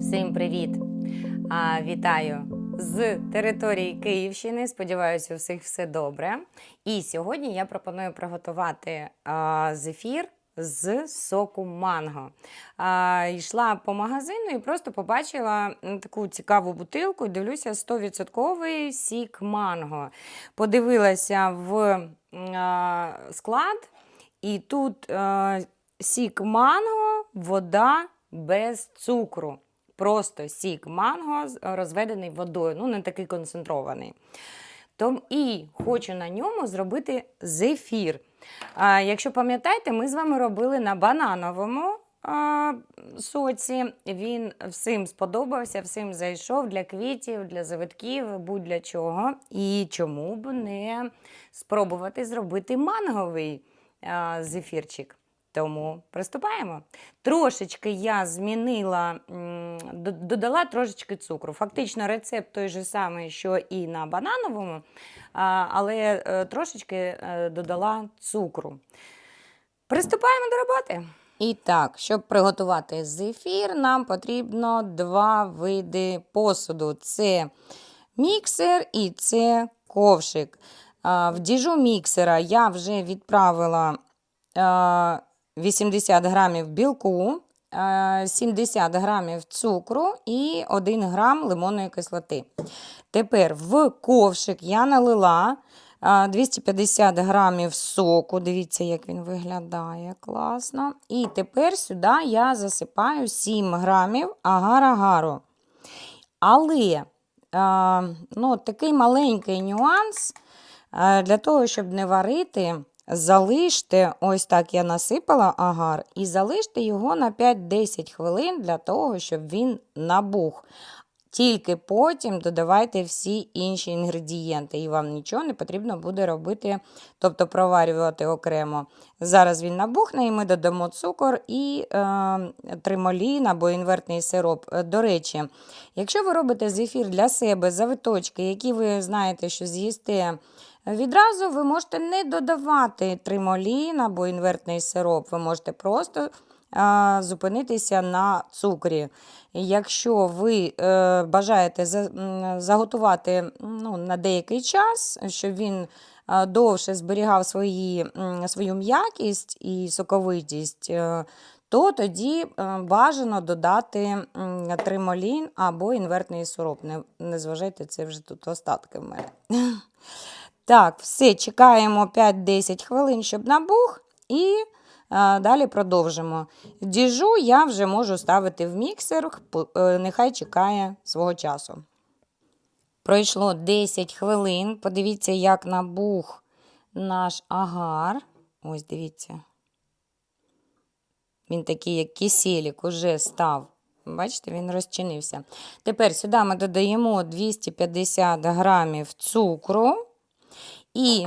Всім привіт! А, вітаю з території Київщини. Сподіваюся, у всіх все добре. І сьогодні я пропоную приготувати а, зефір з соку манго. А, йшла по магазину і просто побачила таку цікаву бутилку. і Дивлюся, 100% сік манго. Подивилася в а, склад, і тут а, сік манго, вода без цукру. Просто сік манго розведений водою, ну не такий концентрований. Том, і хочу на ньому зробити зефір. А, якщо пам'ятаєте, ми з вами робили на банановому а, соці. Він всім сподобався, всім зайшов для квітів, для завитків, будь-для чого. І чому б не спробувати зробити манговий а, зефірчик? Тому приступаємо. Трошечки я змінила, додала трошечки цукру. Фактично рецепт той же самий, що і на банановому, але е, трошечки е, додала цукру. Приступаємо до роботи. І так, щоб приготувати зефір, нам потрібно два види посуду: це міксер і це ковшик. В діжу міксера я вже відправила 80 грамів білку, 70 грамів цукру і 1 грам лимонної кислоти. Тепер в ковшик я налила 250 грамів соку. Дивіться, як він виглядає класно. І тепер сюди я засипаю 7 грамів агар-агару. Але а, ну, такий маленький нюанс для того, щоб не варити, залиште, ось так я насипала агар, і залиште його на 5-10 хвилин для того, щоб він набух. Тільки потім додавайте всі інші інгредієнти, і вам нічого не потрібно буде робити, тобто проварювати окремо. Зараз він набухне, і ми додамо цукор і е, тримолін або інвертний сироп. Е, До речі, якщо ви робите зефір для себе, завиточки, які ви знаєте, що з'їсте відразу, ви можете не додавати тримолін або інвертний сироп. Ви можете просто а, зупинитися на цукрі. Якщо ви е, бажаєте за, заготувати ну, на деякий час, щоб він е, довше зберігав свої, свою м'якість і соковитість, е, то тоді е, бажано додати тримолін або інвертний сироп. Не, не зважайте, це вже тут остатки в мене. Так, все, чекаємо 5-10 хвилин, щоб набух, і а, далі продовжимо. Діжу я вже можу ставити в міксер, е, нехай чекає свого часу. Пройшло 10 хвилин. Подивіться, як набух наш агар. Ось дивіться. Він такий, як киселік, уже став. Бачите, він розчинився. Тепер сюди ми додаємо 250 грамів цукру. І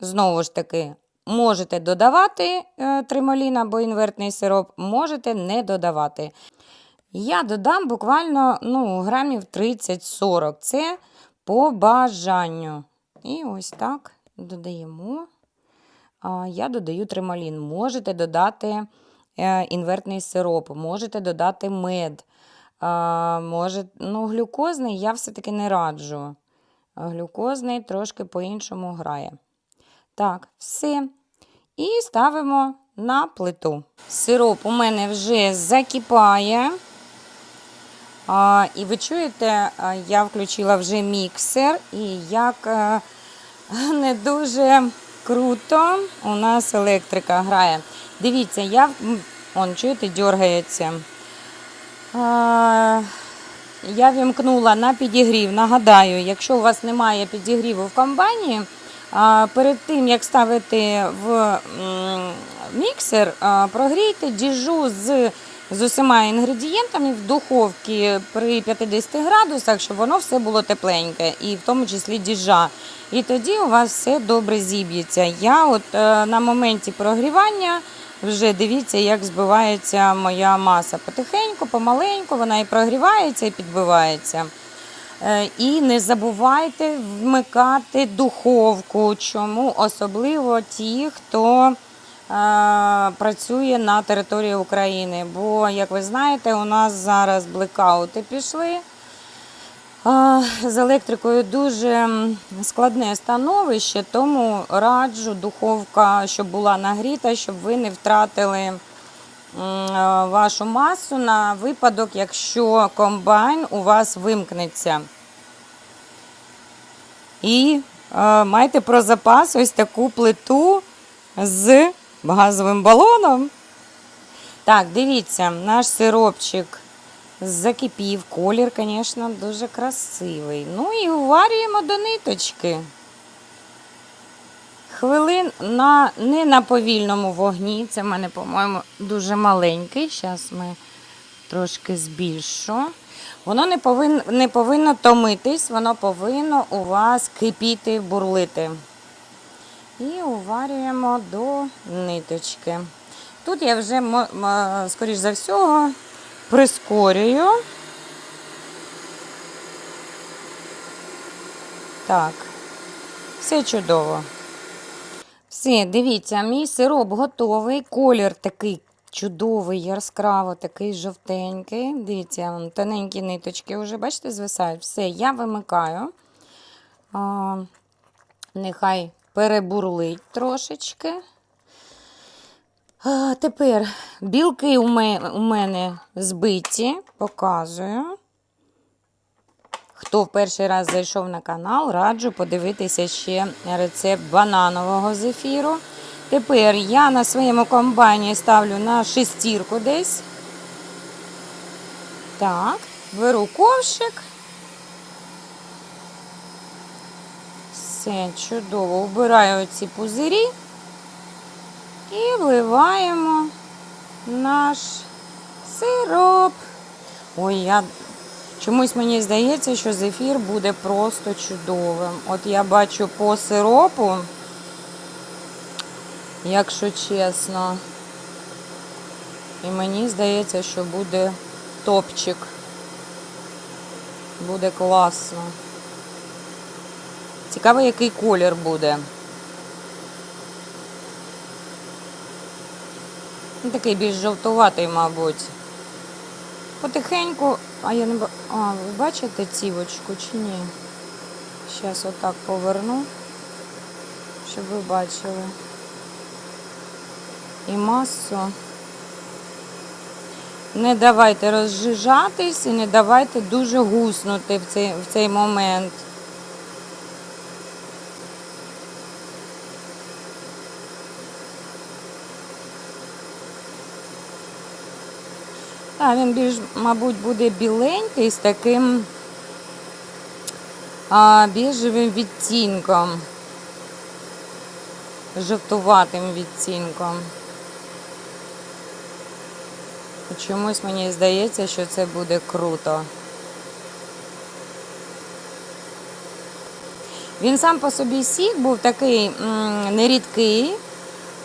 знову ж таки, можете додавати е, тримолін або інвертний сироп, можете не додавати. Я додам буквально ну, грамів 30-40. Це по бажанню. І ось так додаємо. Я додаю тримолін. Можете додати е, інвертний сироп, можете додати мед. Може, ну, глюкозний я все-таки не раджу. Глюкозний трошки по-іншому грає. Так, все. І ставимо на плиту. Сироп у мене вже закипає. А, і ви чуєте, я включила вже міксер, і як е, не дуже круто у нас електрика грає. Дивіться, я он, чуєте, дергається. А, я вімкнула на підігрів. Нагадаю, якщо у вас немає підігріву в комбайні, перед тим як ставити в міксер, прогрійте діжу з, з усіма інгредієнтами в духовці при 50 градусах, щоб воно все було тепленьке, і в тому числі діжа. І тоді у вас все добре зіб'ється. Я от е, на моменті прогрівання вже дивіться, як збивається моя маса. Потихеньку, помаленьку, вона і прогрівається, і підбивається. Е, І не забувайте вмикати духовку. Чому? Особливо ті, хто працює на території України. Бо, як ви знаєте, у нас зараз блекаути пішли. З електрикою дуже складне становище, тому раджу духовка, щоб була нагріта, щоб ви не втратили вашу масу на випадок, якщо комбайн у вас вимкнеться. І майте про запас ось таку плиту з газовим балоном. Так, дивіться, наш сиропчик закипів. Колір, звісно, дуже красивий. Ну і уварюємо до ниточки. Хвилин на, не на повільному вогні. Це в мене, по-моєму, дуже маленький. Зараз ми трошки збільшу. Воно не повинно, не повинно томитись, воно повинно у вас кипіти, бурлити. І уварюємо до ниточки. Тут я вже, скоріш за всього, прискорюю. Так, все чудово. Все, дивіться, мій сироп готовий. Колір такий чудовий, яскраво, такий жовтенький. Дивіться, тоненькі ниточки вже, бачите, звисають. Все, я вимикаю. А, нехай перебурлить трошечки. А, тепер білки у мене, збиті, показую. Хто в перший раз зайшов на канал, раджу подивитися ще рецепт бананового зефіру. Тепер я на своєму комбайні ставлю на шестірку десь. Так, беру ковшик. Все чудово. Убираю ці пузирі і вливаємо наш сироп. Ой, я чомусь мені здається, що зефір буде просто чудовим. От я бачу по сиропу, якщо чесно. І мені здається, що буде топчик. Буде класно. Цікаво, який колір буде. Такий більш жовтуватий, мабуть. Потихеньку, а я не ба- А, ви бачите цівочку чи ні? Зараз отак поверну, щоб ви бачили. І масу. Не давайте розжижатись і не давайте дуже гуснути в цей, в цей момент. Так, він більш, мабуть, буде біленький з таким а, біжевим відтінком. Жовтуватим відтінком. Чомусь мені здається, що це буде круто. Він сам по собі сік був такий нерідкий.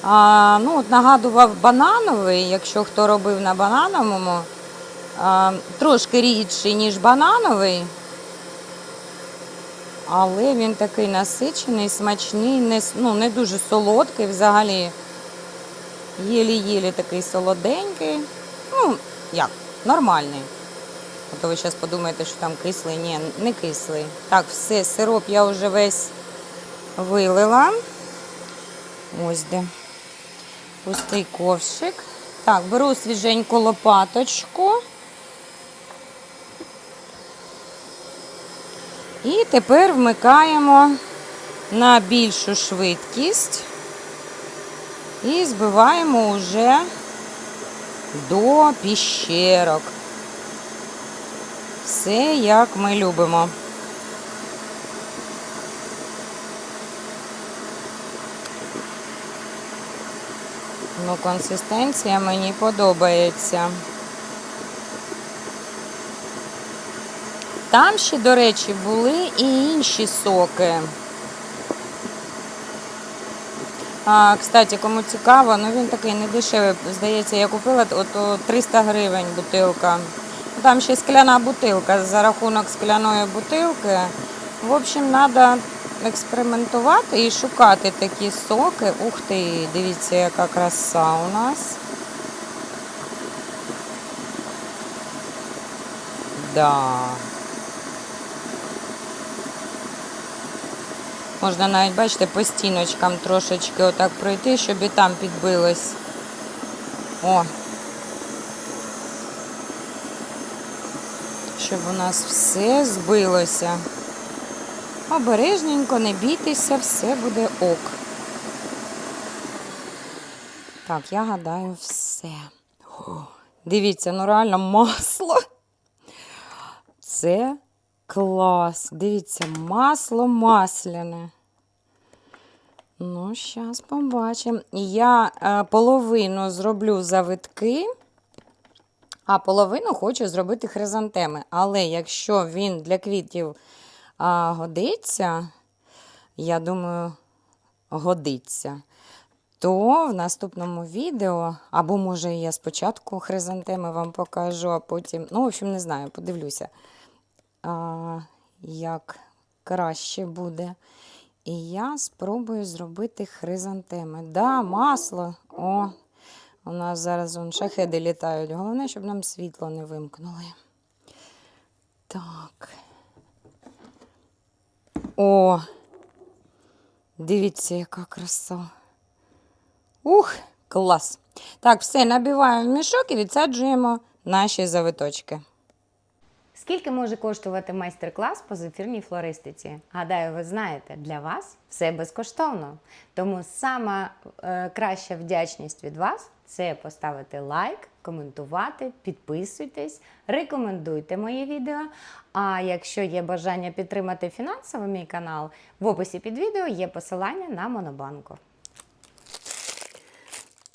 А, ну, от нагадував банановий, якщо хто робив на банановому, а, трошки рідший, ніж банановий. Але він такий насичений, смачний, не, ну, не дуже солодкий взагалі. Єлі-єлі такий солоденький. Ну, як, нормальний. А то ви зараз подумаєте, що там кислий. Ні, не кислий. Так, все, сироп я вже весь вилила. Ось де. Пустий ковшик. Так, беру свіженьку лопаточку. І тепер вмикаємо на більшу швидкість і збиваємо уже до піщерок. Все як ми любимо. Ну, консистенція мені подобається. Там ще, до речі, були і інші соки. А, кстати, кому цікаво, ну він такий не дешевий. Здається, я купила от, 300 гривень бутилка. Там ще скляна бутилка за рахунок скляної бутилки. В общем, треба експериментувати і шукати такі соки. Ух ти, дивіться, яка краса у нас. Да. Можна навіть, бачите, по стіночкам трошечки отак пройти, щоб і там підбилось. О. Щоб у нас все збилося. Обережненько, не бійтеся, все буде ок. Так, я гадаю, все. Дивіться, ну реально масло. Це клас. Дивіться, масло масляне. Ну, зараз побачимо. Я е, половину зроблю завитки, а половину хочу зробити хризантеми. Але якщо він для квітів а, годиться, я думаю, годиться, то в наступному відео, або може я спочатку хризантеми вам покажу, а потім, ну, в общем, не знаю, подивлюся, а, як краще буде. І я спробую зробити хризантеми. Да, масло. О, у нас зараз вон шахеди літають. Головне, щоб нам світло не вимкнули. Так. О, дивіться, яка краса. Ух, клас. Так, все, набиваємо в мішок і відсаджуємо наші завиточки. Скільки може коштувати майстер-клас по зефірній флористиці? Гадаю, ви знаєте, для вас все безкоштовно. Тому сама е, краща вдячність від вас це поставити лайк, коментувати, підписуйтесь, рекомендуйте моє відео. А якщо є бажання підтримати фінансово мій канал, в описі під відео є посилання на Монобанку.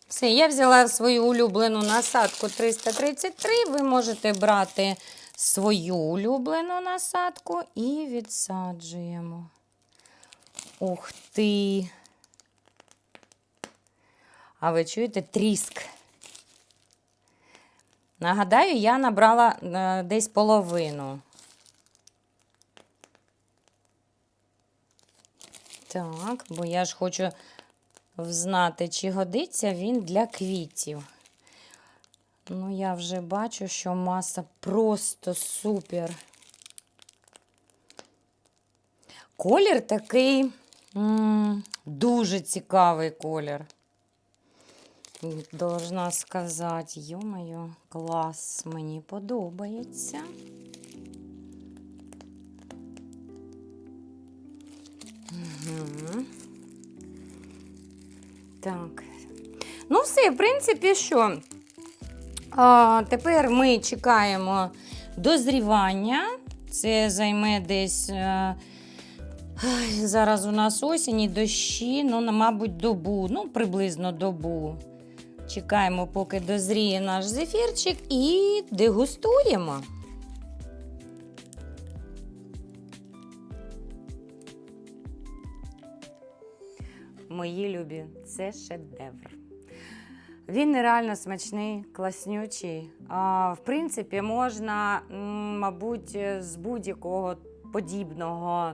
Все, я взяла свою улюблену насадку 333. Ви можете брати свою улюблену насадку і відсаджуємо. Ух ти! А ви чуєте тріск? Нагадаю, я набрала е, десь половину. Так, бо я ж хочу взнати, чи годиться він для квітів. Ну, я вже бачу, що маса просто супер. Колір такий м, дуже цікавий колір. Должна сказати, йо-моє, клас, мені подобається. Угу. Так. Ну, все, в принципі, що? А, тепер ми чекаємо дозрівання. Це займе десь. е, ай, зараз у нас осінь і дощі, ну, мабуть, добу, ну, приблизно добу. Чекаємо, поки дозріє наш зефірчик, і дегустуємо. Мої любі, це шедевр. Він нереально смачний, класнючий. В принципі, можна, мабуть, з будь-якого подібного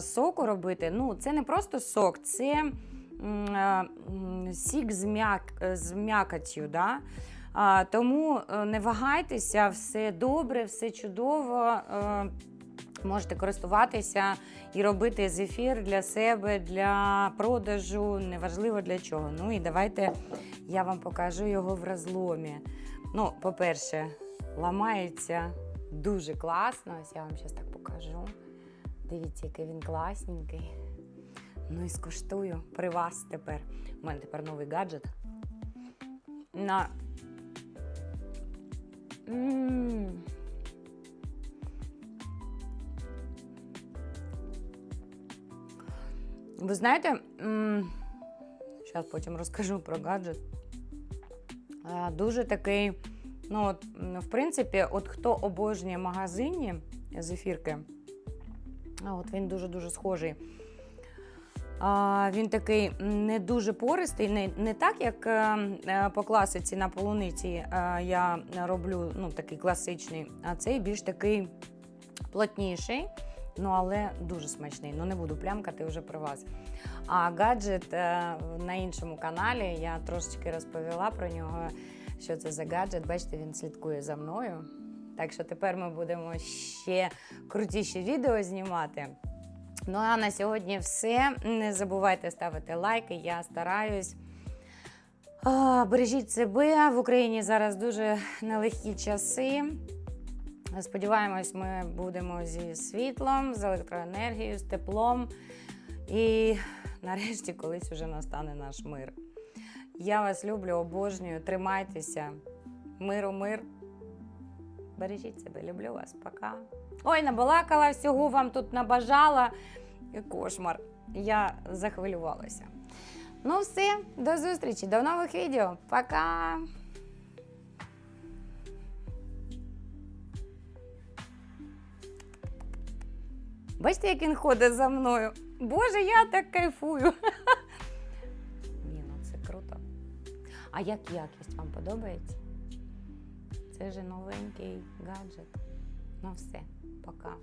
соку робити. Ну, це не просто сок, це сік з, м'як, з м'якоттю. Да? Тому е, не вагайтеся, все добре, все чудово. Можете користуватися і робити зефір для себе, для продажу, неважливо для чого. Ну і давайте я вам покажу його в розломі. Ну, по-перше, ламається дуже класно. Ось я вам зараз так покажу. Дивіться, який він класненький. Ну і скуштую при вас тепер. У мене тепер новий гаджет. На. М. Ви знаєте, зараз потім розкажу про гаджет. Дуже такий, ну, от, в принципі, от хто обожнює магазині зефірки, а от він дуже-дуже схожий. Він такий не дуже пористий, не, не так, як е, е, по класиці на полуниці е, я роблю ну, такий класичний, а цей більш такий плотніший. Ну, але дуже смачний. Ну, не буду плямкати вже про вас. А гаджет е, на іншому каналі я трошечки розповіла про нього, що це за гаджет. Бачите, він слідкує за мною. Так що тепер ми будемо ще крутіші відео знімати. Ну а на сьогодні все. Не забувайте ставити лайки. Я стараюсь. Бережіть себе. В Україні зараз дуже нелегкі часи. Сподіваємось, ми будемо зі світлом, з електроенергією, з теплом. І нарешті колись уже настане наш мир. Я вас люблю, обожнюю, тримайтеся. Миру, мир. Бережіть себе, люблю вас, пока. Ой, набалакала всього, вам тут набажала. Кошмар. Я захвилювалася. Ну, все, до зустрічі, до нових відео. Пока! Бачите, як він ходить за мною? Боже, я так кайфую. Ні, ну це круто. А як якість вам подобається? Це же новенький гаджет. Ну все, пока.